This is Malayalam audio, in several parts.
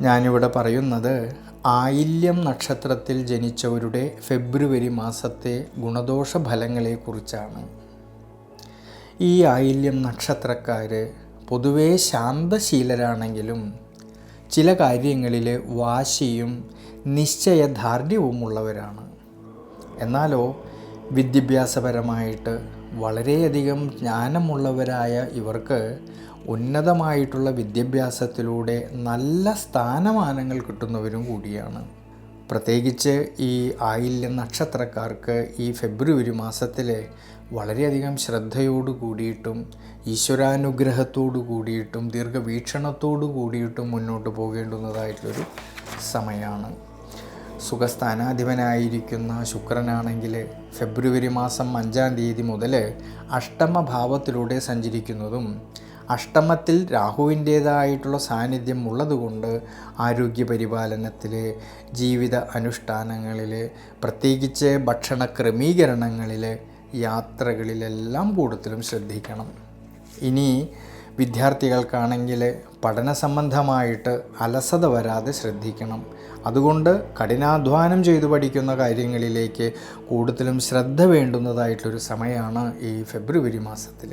ഞാനിവിടെ പറയുന്നത് ആയില്യം നക്ഷത്രത്തിൽ ജനിച്ചവരുടെ ഫെബ്രുവരി മാസത്തെ ഗുണദോഷ ഫലങ്ങളെക്കുറിച്ചാണ് ഈ ആയില്യം നക്ഷത്രക്കാർ പൊതുവേ ശാന്തശീലരാണെങ്കിലും ചില കാര്യങ്ങളിൽ വാശിയും നിശ്ചയദാർഢ്യവുമുള്ളവരാണ്. എന്നാലോ വിദ്യാഭ്യാസപരമായിട്ട് വളരെയധികം ജ്ഞാനമുള്ളവരായ ഇവർക്ക് ഉന്നതമായിട്ടുള്ള വിദ്യാഭ്യാസത്തിലൂടെ നല്ല സ്ഥാനമാനങ്ങൾ കിട്ടുന്നവരും കൂടിയാണ്. പ്രത്യേകിച്ച് ഈ ആയില്യ നക്ഷത്രക്കാർക്ക് ഈ ഫെബ്രുവരി മാസത്തിൽ വളരെയധികം ശ്രദ്ധയോടു കൂടിയിട്ടും ഈശ്വരാനുഗ്രഹത്തോടു കൂടിയിട്ടും ദീർഘവീക്ഷണത്തോടു കൂടിയിട്ടും മുന്നോട്ട് പോകേണ്ടുന്നതായിട്ടൊരു സമയമാണ്. സുഖസ്ഥാനാധിപനായിരിക്കുന്ന ശുക്രനാണെങ്കിൽ ഫെബ്രുവരി മാസം അഞ്ചാം തീയതി മുതൽ അഷ്ടമഭാവത്തിലൂടെ സഞ്ചരിക്കുന്നതും അഷ്ടമത്തിൽ രാഹുവിന്റേതായിട്ടുള്ള സാന്നിധ്യം ഉള്ളതുകൊണ്ട് ആരോഗ്യ പരിപാലനത്തിൽ ജീവിത അനുഷ്ഠാനങ്ങളിൽ പ്രത്യേകിച്ച് ഭക്ഷണ ക്രമീകരണങ്ങളിൽ യാത്രകളിലെല്ലാം കൂടുതലും ശ്രദ്ധിക്കണം. ഇനി വിദ്യാർത്ഥികൾക്കാണെങ്കിൽ പഠന സംബന്ധമായിട്ട് അലസത വരാതെ ശ്രദ്ധിക്കണം. അതുകൊണ്ട് കഠിനാധ്വാനം ചെയ്ത് പഠിക്കുന്ന കാര്യങ്ങളിലേക്ക് കൂടുതലും ശ്രദ്ധ വേണ്ടുന്നതായിട്ടൊരു സമയമാണ് ഈ ഫെബ്രുവരി മാസത്തിൽ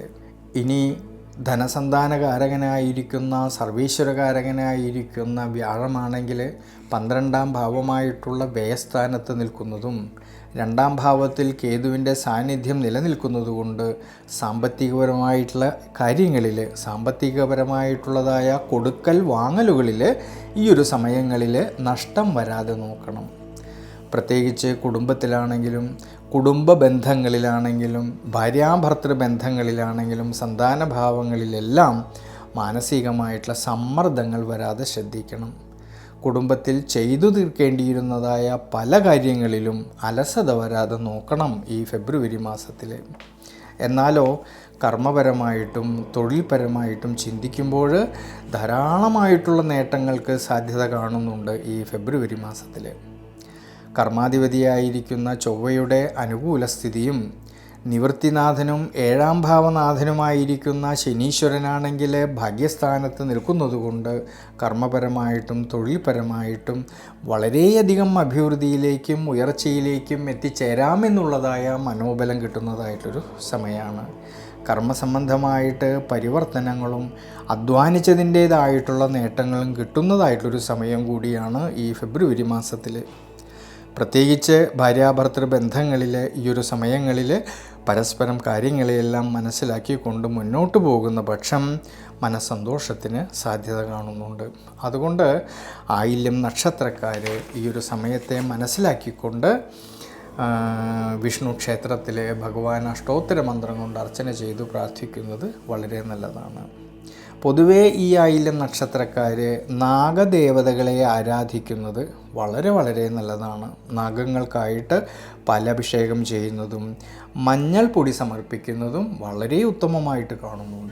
ഇനി ധനസന്താനകാരകനായിരിക്കുന്ന സർവീശ്വരകാരകനായിരിക്കുന്ന വ്യാഴമാണെങ്കിൽ പന്ത്രണ്ടാം ഭാവമായിട്ടുള്ള വ്യയസ്ഥാനത്ത് നിൽക്കുന്നതും രണ്ടാം ഭാവത്തിൽ കേതുവിന്റെ സാന്നിധ്യം നിലനിൽക്കുന്നതുകൊണ്ട് സാമ്പത്തികപരമായിട്ടുള്ള കാര്യങ്ങളിൽ സാമ്പത്തികപരമായിട്ടുള്ളതായ കൊടുക്കൽ വാങ്ങലുകളിൽ ഈ ഒരു സമയങ്ങളിൽ നഷ്ടം വരാതെ നോക്കണം. പ്രത്യേകിച്ച് കുടുംബത്തിലാണെങ്കിലും കുടുംബ ബന്ധങ്ങളിലാണെങ്കിലും ഭാര്യാഭർത്തൃ ബന്ധങ്ങളിലാണെങ്കിലും സന്താനഭാവങ്ങളിലെല്ലാം മാനസികമായിട്ടുള്ള സമ്മർദ്ദങ്ങൾ വരാതെ ശ്രദ്ധിക്കണം. കുടുംബത്തിൽ ചെയ്തു തീർക്കേണ്ടിയിരുന്നതായ പല കാര്യങ്ങളിലും അലസത വരാതെ നോക്കണം ഈ ഫെബ്രുവരി മാസത്തിൽ എന്നാലോ കർമ്മപരമായിട്ടും തൊഴിൽപരമായിട്ടും ചിന്തിക്കുമ്പോൾ ധാരാളമായിട്ടുള്ള നേട്ടങ്ങൾക്ക് സാധ്യത കാണുന്നുണ്ട് ഈ ഫെബ്രുവരി മാസത്തിൽ കർമാധിപതിയായിരിക്കുന്ന ചൊവ്വയുടെ അനുകൂല സ്ഥിതിയും നിവൃത്തിനാഥനും ഏഴാം ഭാവനാഥനുമായിരിക്കുന്ന ശനീശ്വരനാണെങ്കിൽ ഭാഗ്യസ്ഥാനത്ത് നിൽക്കുന്നതുകൊണ്ട് കർമ്മപരമായിട്ടും തൊഴിൽപരമായിട്ടും വളരെയധികം അഭിവൃദ്ധിയിലേക്കും ഉയർച്ചയിലേക്കും എത്തിച്ചേരാമെന്നുള്ളതായ മനോബലം കിട്ടുന്നതായിട്ടൊരു സമയമാണ്. കർമ്മസംബന്ധമായിട്ട് പരിവർത്തനങ്ങളും അധ്വാനിച്ചതിന്റേതായിട്ടുള്ള നേട്ടങ്ങളും കിട്ടുന്നതായിട്ടൊരു സമയം കൂടിയാണ് ഈ ഫെബ്രുവരി മാസത്തിൽ പ്രത്യേകിച്ച് ഭാര്യാഭർത്തൃ ബന്ധങ്ങളിൽ ഈ ഒരു സമയങ്ങളിൽ പരസ്പരം കാര്യങ്ങളെയെല്ലാം മനസ്സിലാക്കിക്കൊണ്ട് മുന്നോട്ട് പോകുന്ന പക്ഷം മനസ്സന്തോഷത്തിന് സാധ്യത കാണുന്നുണ്ട്. അതുകൊണ്ട് ആയില്യം നക്ഷത്രക്കാർ ഈ ഒരു സമയത്തെ മനസ്സിലാക്കിക്കൊണ്ട് വിഷ്ണു ക്ഷേത്രത്തിലെ ഭഗവാൻ അഷ്ടോത്തര മന്ത്രം കൊണ്ട് അർച്ചന ചെയ്തു പ്രാർത്ഥിക്കുന്നത് വളരെ നല്ലതാണ്. പൊതുവേ ഈ ആയില്യം നക്ഷത്രക്കാർ നാഗദേവതകളെ ആരാധിക്കുന്നത് വളരെ വളരെ നല്ലതാണ്. നാഗങ്ങൾക്കായിട്ട് പലഭിഷേകം ചെയ്യുന്നതും മഞ്ഞൾപ്പൊടി പൊടി സമർപ്പിക്കുന്നതും വളരെ ഉത്തമമായിട്ട് കാണുന്നുണ്ട്.